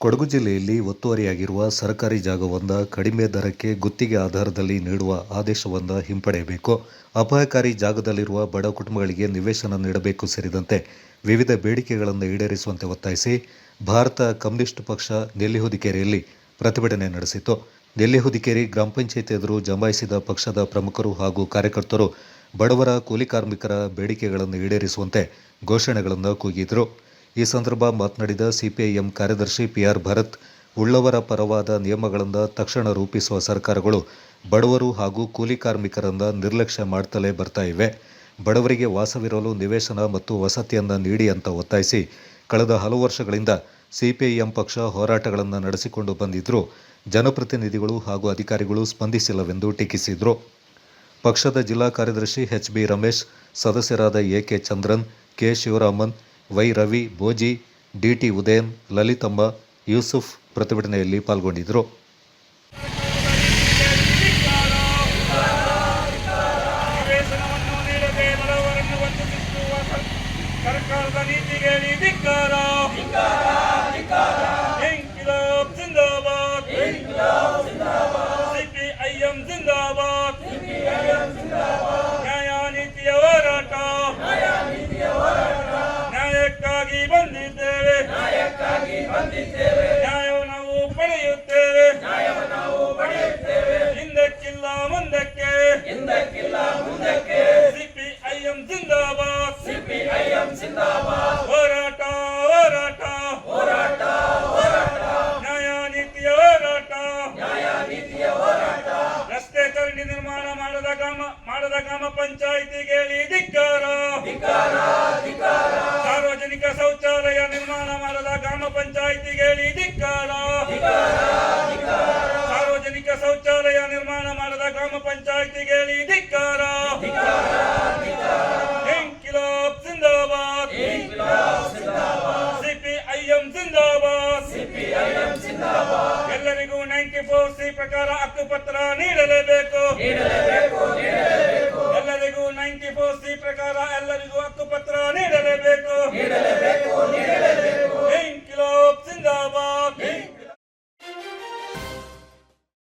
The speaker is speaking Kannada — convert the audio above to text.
ಕೊಡಗು ಜಿಲ್ಲೆಯಲ್ಲಿ ಒತ್ತುವರಿಯಾಗಿರುವ ಸರ್ಕಾರಿ ಜಾಗವೊಂದ ಕಡಿಮೆ ದರಕ್ಕೆ ಗುತ್ತಿಗೆ ಆಧಾರದಲ್ಲಿ ನೀಡುವ ಆದೇಶವೊಂದ ಹಿಂಪಡೆಯಬೇಕು. ಅಪಾಯಕಾರಿ ಜಾಗದಲ್ಲಿರುವ ಬಡ ಕುಟುಂಬಗಳಿಗೆ ನಿವೇಶನ ನೀಡಬೇಕು ಸೇರಿದಂತೆ ವಿವಿಧ ಬೇಡಿಕೆಗಳನ್ನು ಈಡೇರಿಸುವಂತೆ ಒತ್ತಾಯಿಸಿ ಭಾರತ ಕಮ್ಯುನಿಸ್ಟ್ ಪಕ್ಷ ನೆಲ್ಲಿಹುದಿಕೇರಿಯಲ್ಲಿ ಪ್ರತಿಭಟನೆ ನಡೆಸಿತು ನೆಲ್ಲಿಹುದಿಕೇರಿ ಗ್ರಾಮ ಪಂಚಾಯತ್ ಎದುರು ಜಮಾಯಿಸಿದ ಪಕ್ಷದ ಪ್ರಮುಖರು ಹಾಗೂ ಕಾರ್ಯಕರ್ತರು ಬಡವರ ಕೂಲಿ ಕಾರ್ಮಿಕರ ಬೇಡಿಕೆಗಳನ್ನು ಈಡೇರಿಸುವಂತೆ ಘೋಷಣೆಗಳನ್ನು ಕೂಗಿದರು. ಈ ಸಂದರ್ಭ ಮಾತನಾಡಿದ ಸಿಪಿಐಎಂ ಕಾರ್ಯದರ್ಶಿ ಪಿಆರ್ ಭರತ್, ಉಳ್ಳವರ ಪರವಾದ ನಿಯಮಗಳನ್ನು ತಕ್ಷಣ ರೂಪಿಸುವ ಸರ್ಕಾರಗಳು ಬಡವರು ಹಾಗೂ ಕೂಲಿ ಕಾರ್ಮಿಕರನ್ನು ನಿರ್ಲಕ್ಷ್ಯ ಮಾಡ್ತಲೇ ಬರ್ತಾ ಇವೆ. ಬಡವರಿಗೆ ವಾಸವಿರಲು ನಿವೇಶನ ಮತ್ತು ವಸತಿಯನ್ನು ನೀಡಿ ಅಂತ ಒತ್ತಾಯಿಸಿ ಕಳೆದ ಹಲವು ವರ್ಷಗಳಿಂದ ಸಿಪಿಐಎಂ ಪಕ್ಷ ಹೋರಾಟಗಳನ್ನು ನಡೆಸಿಕೊಂಡು ಬಂದಿದ್ದರೂ ಜನಪ್ರತಿನಿಧಿಗಳು ಹಾಗೂ ಅಧಿಕಾರಿಗಳು ಸ್ಪಂದಿಸಿಲ್ಲವೆಂದು ಟೀಕಿಸಿದರು. ಪಕ್ಷದ ಜಿಲ್ಲಾ ಕಾರ್ಯದರ್ಶಿ ಎಚ್ ಬಿ ರಮೇಶ್, ಸದಸ್ಯರಾದ A K Chandran, K Shivaraman Y Ravi Boji DT Udayan Lalithamba Yusuf ಪ್ರತಿಭಟನೆಯಲ್ಲಿ ಪಾಲ್ಗೊಂಡಿದ್ದರು. ನ್ಯಾಯವು ನಾವು ಪಡೆಯುತ್ತೇವೆ. ಹಿಂದಕ್ಕಿಲ್ಲ ಮುಂದಕ್ಕೆ. ಸಿಪಿಐಎಂ ಜಿಂದಾಬಾದ್. ಹೋರಾಟ ಹೋರಾಟ. ನ್ಯಾಯ ನೀತಿಯ ಹೋರಾಟ. ರಸ್ತೆ ಚರಂಡಿ ನಿರ್ಮಾಣ ಮಾಡದ ಗ್ರಾಮ ಮಾಡದ ಗ್ರಾಮ ಪಂಚಾಯಿತಿಗೆ ಧಿಕ್ಕಾರ. ಮಾಡದ ಗ್ರಾಮ ಪಂಚಾಯಿತಿಗೆ ಧಿಕ್ಕಾರ. ಇನ್ಕಿಲಾಬ್ ಜಿಂದಾಬಾದ್ ಸಿಪಿಐಎಂ ಜಿಂದಾಬಾದ್ ಎಲ್ಲರಿಗೂ ನೈಂಟಿ ಫೋರ್ ಸಿ ಪ್ರಕಾರ ಹಕ್ಕುಪತ್ರ ನೀಡಲೇಬೇಕು.